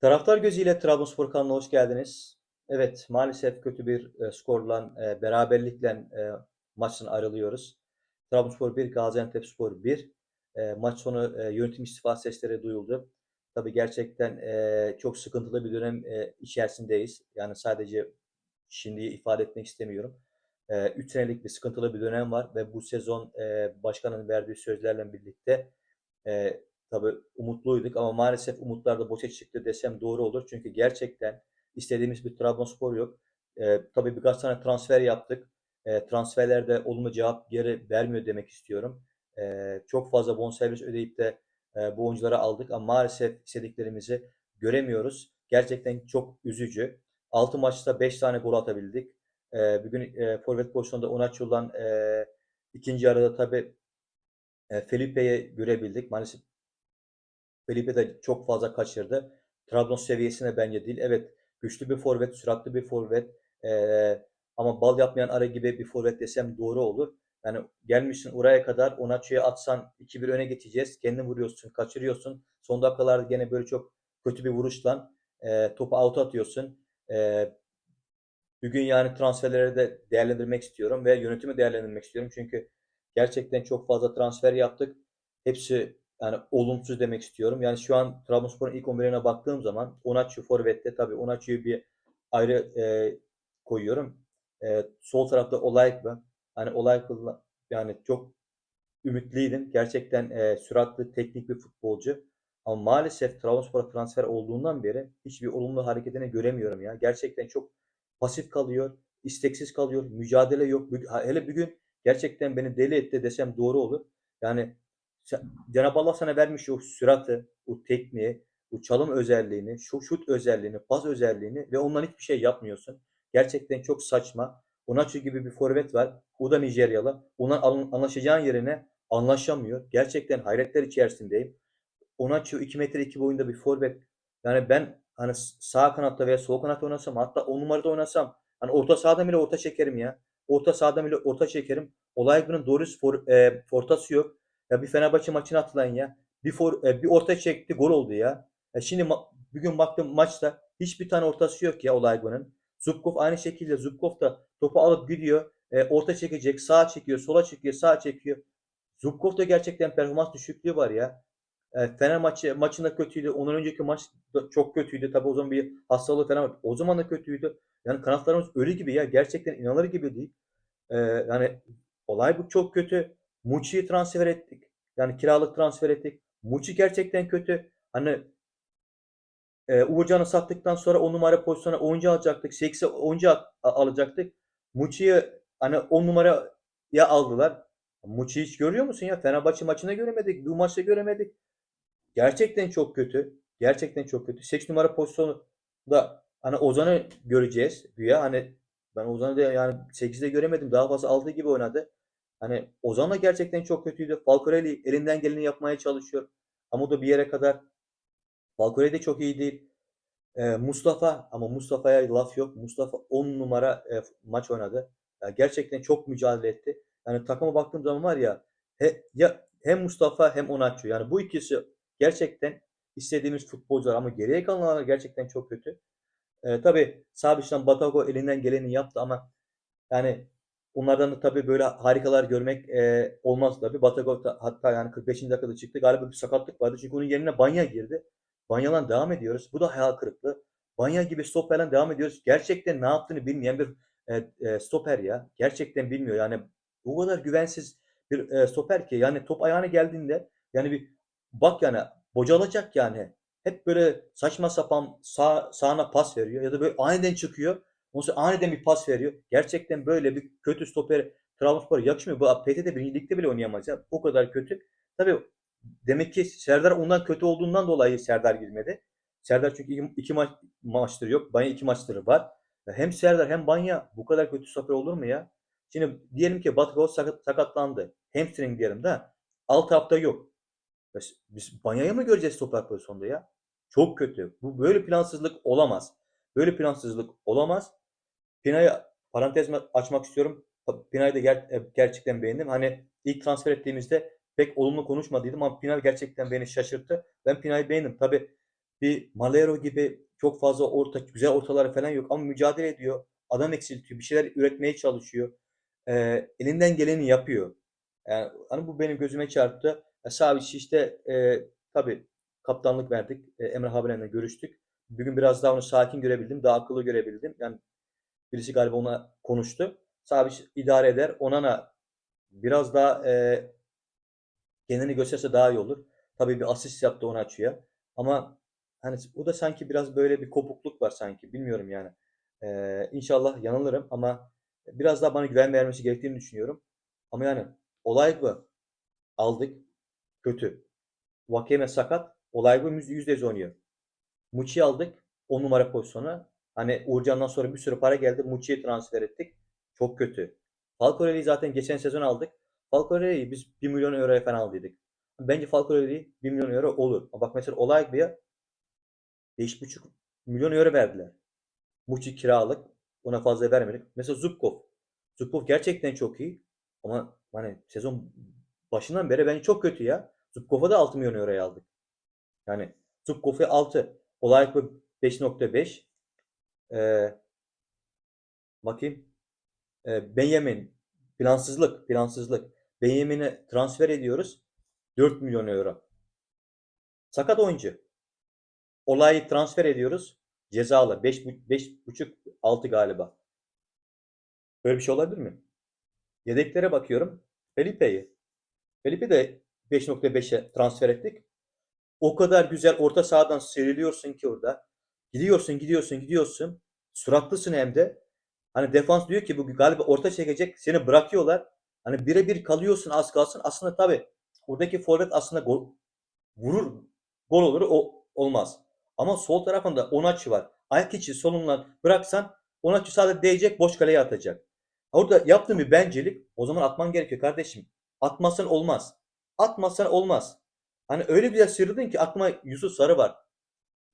Taraftar gözüyle Trabzonspor kanalına hoş geldiniz. Evet, maalesef kötü bir e, skorla, e, beraberlikle e, maçtan ayrılıyoruz. Trabzonspor 1, Gaziantepspor 1. E, maç sonu e, yönetim istifa sesleri duyuldu. Tabii gerçekten e, çok sıkıntılı bir dönem e, içerisindeyiz. Yani sadece şimdiyi ifade etmek istemiyorum. 3 senelik bir sıkıntılı bir dönem var ve bu sezon e, başkanın verdiği sözlerle birlikte e, tabii umutluyduk ama maalesef umutlar da boşa çıktı desem doğru olur. Çünkü gerçekten istediğimiz bir Trabzonspor yok. E, tabii birkaç tane transfer yaptık. E, transferlerde olumlu cevap geri vermiyor demek istiyorum. E, çok fazla bonservis ödeyip de e, bu oyuncuları aldık ama maalesef istediklerimizi göremiyoruz. Gerçekten çok üzücü. 6 maçta 5 tane gol atabildik. E, bugün e, forvet pozisyonunda Onaçu'dan e, ikinci yarıda tabii e, Felipe'yi görebildik. Maalesef Felipe de çok fazla kaçırdı. Trabzon seviyesine bence değil. Evet güçlü bir forvet, süratli bir forvet. Ee, ama bal yapmayan ara gibi bir forvet desem doğru olur. Yani gelmişsin oraya kadar Onaçu'ya atsan 2-1 öne geçeceğiz. Kendini vuruyorsun, kaçırıyorsun. Son dakikalarda gene böyle çok kötü bir vuruşla e, topu out atıyorsun. E, bugün yani transferleri de değerlendirmek istiyorum ve yönetimi değerlendirmek istiyorum. Çünkü gerçekten çok fazla transfer yaptık. Hepsi yani olumsuz demek istiyorum. Yani şu an Trabzonspor'un ilk 11'ine baktığım zaman Onaçu forvette tabii Onaçu'yu bir ayrı e, koyuyorum. E, sol tarafta Olayıklı. Hani Olayıklı yani çok ümitliydim. Gerçekten e, süratli, teknik bir futbolcu. Ama maalesef Trabzonspor'a transfer olduğundan beri hiçbir olumlu hareketini göremiyorum ya. Gerçekten çok pasif kalıyor, isteksiz kalıyor, mücadele yok. Hele bugün gerçekten beni deli etti desem doğru olur. Yani Cenab-ı Allah sana vermiş o süratı, o tekniği, o çalım özelliğini, şu şut özelliğini, pas özelliğini ve ondan hiçbir şey yapmıyorsun. Gerçekten çok saçma. Onaçu gibi bir forvet var. O da Nijeryalı. Ondan anlaşacağın yerine anlaşamıyor. Gerçekten hayretler içerisindeyim. Onaçu 2 metre 2 boyunda bir forvet. Yani ben hani sağ kanatta veya sol kanatta oynasam hatta 10 numarada oynasam hani orta sahada bile orta çekerim ya. Orta sahada bile orta çekerim. Olay bunun doğru for, e, fortası yok. Ya bir Fenerbahçe maçını hatırlayın ya. Bir, for, e, bir orta çekti gol oldu ya. ya şimdi ma- bugün baktım maçta hiçbir tane ortası yok ya Olayba'nın. Zubkov aynı şekilde Zubkov da topu alıp gidiyor. E, orta çekecek. Sağa çekiyor. Sola çekiyor. Sağa çekiyor. Zubkov da gerçekten performans düşüklüğü var ya. E, Fener maçı, maçında kötüydü. Ondan önceki maç da çok kötüydü. Tabii o zaman bir hastalığı falan var. O zaman da kötüydü. Yani kanatlarımız ölü gibi ya. Gerçekten inanılır gibi değil. E, yani olay bu çok kötü. Muçi'yi transfer ettik. Yani kiralık transfer ettik. Muçi gerçekten kötü. Hani e, Uğurcan'ı sattıktan sonra o numara pozisyona oyuncu alacaktık. 8'e oyuncu alacaktık. Muçi'yi hani on numaraya aldılar. Muçi'yi hiç görüyor musun ya? Fenerbahçe maçında göremedik. Bu maçta göremedik. Gerçekten çok kötü. Gerçekten çok kötü. 8 numara pozisyonu da hani Ozan'ı göreceğiz güya. Hani ben Ozan'ı da yani 8'de göremedim. Daha fazla aldığı gibi oynadı. Hani Ozan da gerçekten çok kötüydü. Falcorelli elinden geleni yapmaya çalışıyor. Ama o da bir yere kadar. Falcorelli de çok iyi değil. Ee, Mustafa ama Mustafa'ya laf yok. Mustafa 10 numara e, maç oynadı. Yani gerçekten çok mücadele etti. Yani takıma baktığım zaman var ya he, ya hem Mustafa hem Onaçu. Yani bu ikisi gerçekten istediğimiz futbolcular ama geriye kalanlar gerçekten çok kötü. Ee, tabii sağ dıştan Batago elinden geleni yaptı ama yani Onlardan da tabii böyle harikalar görmek e, olmaz tabii. Batagov hatta yani 45. dakikada çıktı. Galiba bir sakatlık vardı. Çünkü onun yerine Banya girdi. Banya'dan devam ediyoruz. Bu da hayal kırıklığı. Banya gibi stoperden devam ediyoruz. Gerçekten ne yaptığını bilmeyen bir e, e, stoper ya. Gerçekten bilmiyor. Yani bu kadar güvensiz bir e, stoper ki. Yani top ayağına geldiğinde yani bir bak yani bocalacak yani. Hep böyle saçma sapan sağ, sağına pas veriyor ya da böyle aniden çıkıyor. Ondan sonra aniden bir pas veriyor. Gerçekten böyle bir kötü stoper Trabzonspor yakışmıyor. Bu PTT birinci bile oynayamaz ya. O kadar kötü. Tabii demek ki Serdar ondan kötü olduğundan dolayı Serdar girmedi. Serdar çünkü iki, iki maç, maçtır yok. Banya iki maçları var. Hem Serdar hem Banya bu kadar kötü stoper olur mu ya? Şimdi diyelim ki Batı sakat, sakatlandı. Hamstring diyelim de 6 hafta yok. Biz Banya'yı mı göreceğiz stoper pozisyonda ya? Çok kötü. Bu böyle plansızlık olamaz. Böyle plansızlık olamaz. Pina'yı parantez açmak istiyorum. Pina'yı da ger e, gerçekten beğendim. Hani ilk transfer ettiğimizde pek olumlu konuşmadıydım ama Pina gerçekten beni şaşırttı. Ben Pina'yı beğendim. Tabi bir Malero gibi çok fazla orta, güzel ortaları falan yok ama mücadele ediyor. Adam eksiltiyor, bir şeyler üretmeye çalışıyor. Ee, elinden geleni yapıyor. Yani hani bu benim gözüme çarptı. E, Savic işte e, tabii kaptanlık verdik. E, Emre Haber'le görüştük. Bugün biraz daha onu sakin görebildim. Daha akıllı görebildim. Yani birisi galiba ona konuştu. Savic idare eder. Onana biraz daha e, kendini gösterse daha iyi olur. Tabii bir asist yaptı onu açıyor. Ama hani o da sanki biraz böyle bir kopukluk var sanki. Bilmiyorum yani. Ee, inşallah yanılırım ama biraz daha bana güven vermesi gerektiğini düşünüyorum. Ama yani olay bu. Aldık. Kötü. Vakeme sakat. Olay bu. %100 oynuyor. Muçi'yi aldık. 10 numara pozisyona. Hani Uğurcan'dan sonra bir sürü para geldi. Muçi'ye transfer ettik. Çok kötü. Falcorelli'yi zaten geçen sezon aldık. Falcorelli'yi biz 1 milyon euroya falan aldıydık. Bence Falcorelli 1 milyon euro olur. Bak mesela olay bir 5,5 milyon euro verdiler. Muçi kiralık. Ona fazla vermedik. Mesela Zubkov. Zubkov gerçekten çok iyi. Ama hani sezon başından beri bence çok kötü ya. Zubkov'a da 6 milyon euroya aldık. Yani Zubkov'a 6. Olay bu 5.5. Ee, bakayım. Ee, Benjamin. Plansızlık. Plansızlık. Benjamin'e transfer ediyoruz. 4 milyon euro. Sakat oyuncu. Olayı transfer ediyoruz. Cezalı. 5, 5,5 6 galiba. Böyle bir şey olabilir mi? Yedeklere bakıyorum. Felipe'yi. Felipe de 5.5'e transfer ettik. O kadar güzel orta sahadan seriliyorsun ki orada. Gidiyorsun, gidiyorsun, gidiyorsun. Suratlısın hem de. Hani defans diyor ki bu galiba orta çekecek. Seni bırakıyorlar. Hani birebir kalıyorsun az kalsın. Aslında tabii oradaki forvet aslında gol, vurur. Gol olur. O olmaz. Ama sol tarafında Onaçı var. Ayak içi solundan bıraksan Onaçı sadece değecek boş kaleye atacak. Orada yaptığın bir bencillik o zaman atman gerekiyor kardeşim. Atmazsan olmaz. Atmazsan olmaz. Hani öyle güzel sıyrıldın ki aklıma Yusuf Sarı var.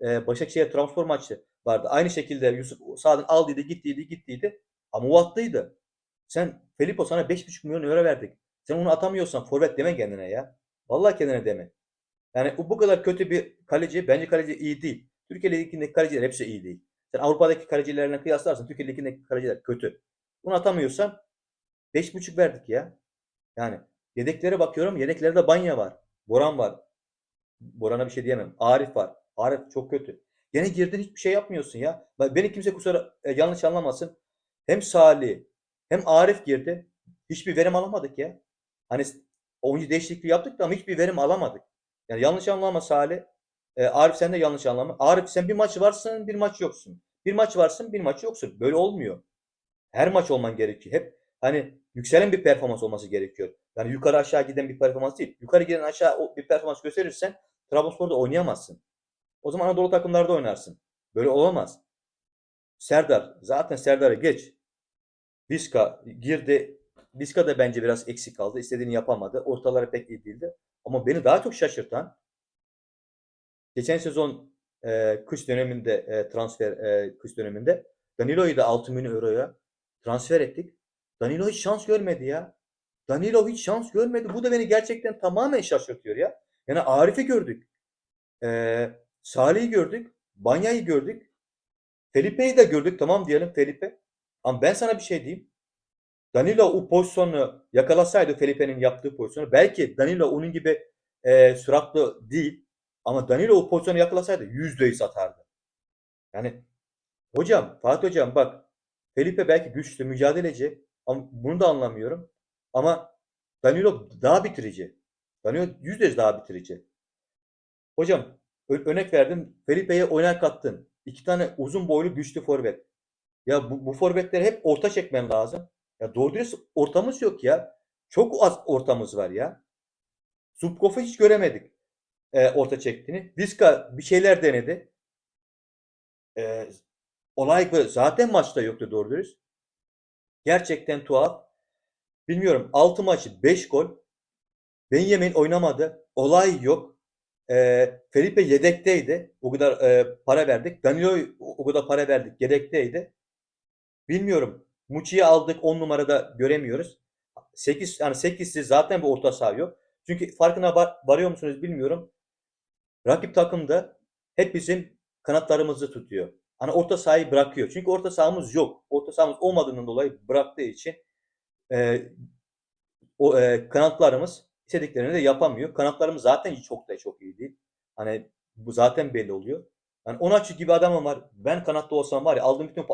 Ee, Başakşehir transfer maçı vardı. Aynı şekilde Yusuf sağdan aldıydı gittiydi gittiydi. Ama o attıydı. Sen Filippo sana 5,5 milyon euro verdik. Sen onu atamıyorsan forvet deme kendine ya. Vallahi kendine deme. Yani bu kadar kötü bir kaleci bence kaleci iyi değil. Türkiye Ligi'ndeki kaleciler hepsi iyi değil. Sen Avrupa'daki kalecilerine kıyaslarsan Türkiye Ligi'ndeki kaleciler kötü. Bunu atamıyorsan 5,5 verdik ya. Yani yedeklere bakıyorum. Yedeklerde Banya var. Boran var. Boran'a bir şey diyemem. Arif var. Arif çok kötü. Yine girdin hiçbir şey yapmıyorsun ya. Beni kimse kusura e, yanlış anlamasın. Hem Salih hem Arif girdi. Hiçbir verim alamadık ya. Hani oyuncu değişikliği yaptık da ama hiçbir verim alamadık. Yani yanlış anlama Salih. E, Arif sen de yanlış anlama. Arif sen bir maç varsın bir maç yoksun. Bir maç varsın bir maç yoksun. Böyle olmuyor. Her maç olman gerekiyor. Hep hani yükselen bir performans olması gerekiyor. Yani yukarı aşağı giden bir performans değil. Yukarı giden aşağı bir performans gösterirsen Trabzonspor'da oynayamazsın. O zaman Anadolu takımlarda oynarsın. Böyle olamaz. Serdar. Zaten Serdar'ı geç. Vizca girdi. Vizca da bence biraz eksik kaldı. İstediğini yapamadı. Ortaları pek iyi değildi. Ama beni daha çok şaşırtan geçen sezon e, kış döneminde e, transfer e, kış döneminde Danilo'yu da 6 milyon euroya transfer ettik. Danilo hiç şans görmedi ya. Danilo hiç şans görmedi. Bu da beni gerçekten tamamen şaşırtıyor ya. Yani Arif'i gördük. Ee, Salih'i gördük. Banya'yı gördük. Felipe'yi de gördük. Tamam diyelim Felipe. Ama ben sana bir şey diyeyim. Danilo o pozisyonu yakalasaydı Felipe'nin yaptığı pozisyonu belki Danilo onun gibi e, süratli değil ama Danilo o pozisyonu yakalasaydı yüzdeyi satardı. Yani hocam Fatih hocam bak Felipe belki güçlü mücadeleci ama bunu da anlamıyorum. Ama Danilo daha bitirici. Danilo yüzde daha bitirici. Hocam örnek verdim. Felipe'ye oynar kattın. İki tane uzun boylu güçlü forvet. Ya bu, bu forvetleri hep orta çekmen lazım. Ya doğru dürüst ortamız yok ya. Çok az ortamız var ya. Zubkov'u hiç göremedik e, orta çektiğini. Vizca bir şeyler denedi. E, olay zaten maçta yoktu doğru dürüst. Gerçekten tuhaf. Bilmiyorum 6 maçı 5 gol. Benjamin oynamadı. Olay yok. E, Felipe yedekteydi. O kadar e, para verdik. Danilo o kadar para verdik. Yedekteydi. Bilmiyorum. Muçi'yi aldık 10 numarada göremiyoruz. 8 yani 8'si zaten bir orta saha yok. Çünkü farkına var, varıyor musunuz bilmiyorum. Rakip takımda hep bizim kanatlarımızı tutuyor. Hani orta sahayı bırakıyor. Çünkü orta sahamız yok. Orta sahamız olmadığından dolayı bıraktığı için e, o e, kanatlarımız istediklerini de yapamıyor. Kanatlarımız zaten çok da çok iyi değil. Hani bu zaten belli oluyor. Yani Onaçu gibi adamım var. Ben kanatta olsam var ya aldığım bütün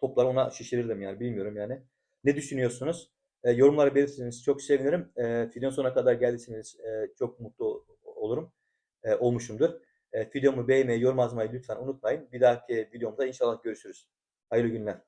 topları ona şişirirdim yani bilmiyorum yani. Ne düşünüyorsunuz? E, yorumlara belirtirseniz çok sevinirim. E, videonun sonuna kadar geldiyseniz e, çok mutlu ol- olurum. E, olmuşumdur. E, videomu beğenmeyi, yorum yazmayı lütfen unutmayın. Bir dahaki videomda inşallah görüşürüz. Hayırlı günler.